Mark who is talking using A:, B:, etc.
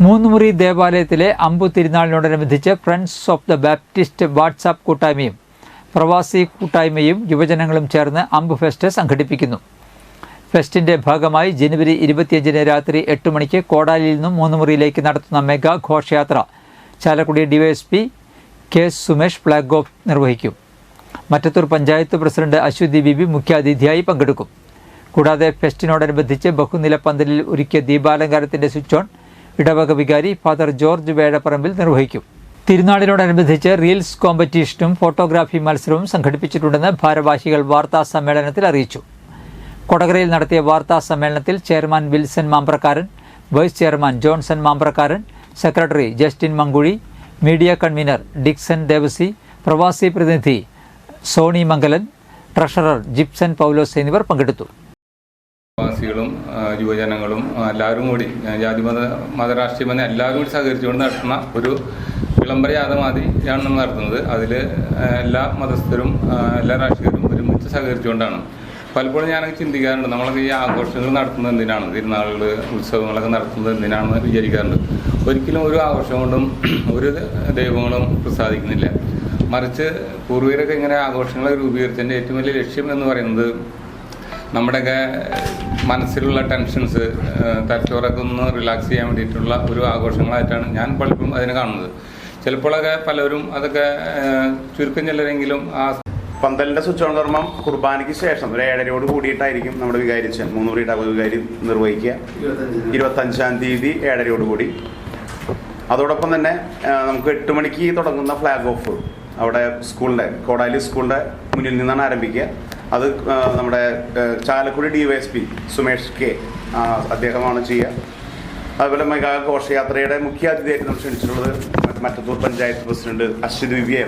A: മൂന്നുമുറി ദേവാലയത്തിലെ അമ്പു തിരുനാളിനോടനുബന്ധിച്ച് friends of the Baptist WhatsApp കൂട്ടായ്മയും പ്രവാസി കൂട്ടായ്മയും യുവജനങ്ങളും ചേർന്ന് അമ്പ് ഫെസ്റ്റ് സംഘടിപ്പിക്കുന്നു. ഫെസ്റ്റിന്റെ ഭാഗമായി ജനുവരി ഇരുപത്തിയഞ്ചിന് രാത്രി എട്ട് മണിക്ക് കോടാലിയിൽ നിന്നും മൂന്നുമുറിയിലേക്ക് നടത്തുന്ന മെഗാ ഘോഷയാത്ര Chalakudy DYSP K Sumesh flag off നിർവഹിക്കും. മറ്റത്തൂർ പഞ്ചായത്ത് പ്രസിഡന്റ് അശ്വതി ബിബി മുഖ്യാതിഥിയായി പങ്കെടുക്കും. കൂടാതെ ഫെസ്റ്റിനോടനുബന്ധിച്ച് ബഹുനില പന്തലിൽ ഒരുക്കിയ ദീപാലങ്കാരത്തിന്റെ സ്വിച്ച് ഓൺ ഇടവക വികാരി ഫാദർ ജോർജ് വേഴപ്പറമ്പിൽ നിർവഹിക്കും. തിരുനാളിനോടനുബന്ധിച്ച് റീൽസ് കോമ്പറ്റീഷനും ഫോട്ടോഗ്രാഫി മത്സരവും സംഘടിപ്പിച്ചിട്ടുണ്ടെന്ന് ഭാരവാഹികൾ വാർത്താ സമ്മേളനത്തിൽ അറിയിച്ചു. കൊടകരയിൽ നടത്തിയ വാർത്താ സമ്മേളനത്തിൽ chairman Wilson Mambrakkaran vice chairman Johnson Mambrakkaran secretary Justin Mankuzhi media convener Dixon Devasi പ്രവാസി പ്രതിനിധി സോണി മംഗലൻ ട്രഷറർ ജിപ്സൺ പൗലോസ് എന്നിവർ പങ്കെടുത്തു.
B: പ്രവാസികളും ആ, യുവജനങ്ങളും എല്ലാവരും കൂടി ജാതി മത മതരാഷ്ട്രീയ ബന്ധം എല്ലാവരും കൂടി സഹകരിച്ചുകൊണ്ട് നടത്തുന്ന ഒരു വിളംബര യാത്ര മാതിരിയാണ് നമ്മൾ നടത്തുന്നത്. അതിൽ എല്ലാ മതസ്ഥരും എല്ലാ രാഷ്ട്രീയരും ഒരുമിച്ച് സഹകരിച്ചുകൊണ്ടാണ്. പലപ്പോഴും ഞാനൊക്കെ ചിന്തിക്കാറുണ്ട് നമ്മളൊക്കെ ഈ ആഘോഷങ്ങൾ നടത്തുന്നത് എന്തിനാണ്? തിരുനാളുകൾ ഉത്സവങ്ങളൊക്കെ നടത്തുന്നത് എന്തിനാണെന്ന് വിചാരിക്കാറുണ്ട്. ഒരിക്കലും ഒരു ആഘോഷം കൊണ്ടും ഒരു ദൈവങ്ങളും പ്രസാദിക്കുന്നില്ല. മറിച്ച് പൂർവികരൊക്കെ ഇങ്ങനെ ആഘോഷങ്ങളെ രൂപീകരിച്ചതിന്റെ ഏറ്റവും വലിയ ലക്ഷ്യം എന്ന് പറയുന്നത് നമ്മുടെയൊക്കെ മനസ്സിലുള്ള ടെൻഷൻസ് തലച്ചോറൊക്കെ ഒന്ന് റിലാക്സ് ചെയ്യാൻ വേണ്ടിയിട്ടുള്ള ഒരു ആഘോഷങ്ങളായിട്ടാണ് ഞാൻ പലപ്പോഴും അതിനെ കാണുന്നത്. ചിലപ്പോഴൊക്കെ പലരും അതൊക്കെ ചുരുക്കം ചിലരെങ്കിലും ആ
C: പന്തലിന്റെ സ്വിച്ച് ഓൺ കർമ്മം കുർബാനയ്ക്ക് ശേഷം ഒരു ഏഴരയോട് കൂടിയിട്ടായിരിക്കും നമ്മുടെ വികാരിച്ചൻ മുന്നൂറ് ഇടവ വികാരി നിർവഹിക്കുക. ഇരുപത്തഞ്ചാം തീയതി ഏഴരയോട് കൂടി. അതോടൊപ്പം തന്നെ നമുക്ക് എട്ട് മണിക്ക് തുടങ്ങുന്ന ഫ്ലാഗ് ഓഫ് അവിടെ സ്കൂളിന്റെ കോടാലി സ്കൂളിന്റെ മുന്നിൽ നിന്നാണ് ആരംഭിക്കുക. അത് നമ്മുടെ Chalakudy D Y S P Sumesh K അദ്ദേഹമാണ് ചെയ്യുക. അതുപോലെ മെഗാ ഘോഷയാത്രയുടെ മുഖ്യ നമ്മൾ ക്ഷണിച്ചിട്ടുള്ളത് മറ്റത്തൂർ പഞ്ചായത്ത് പ്രസിഡന്റ് അശ്വതി വിവിയെ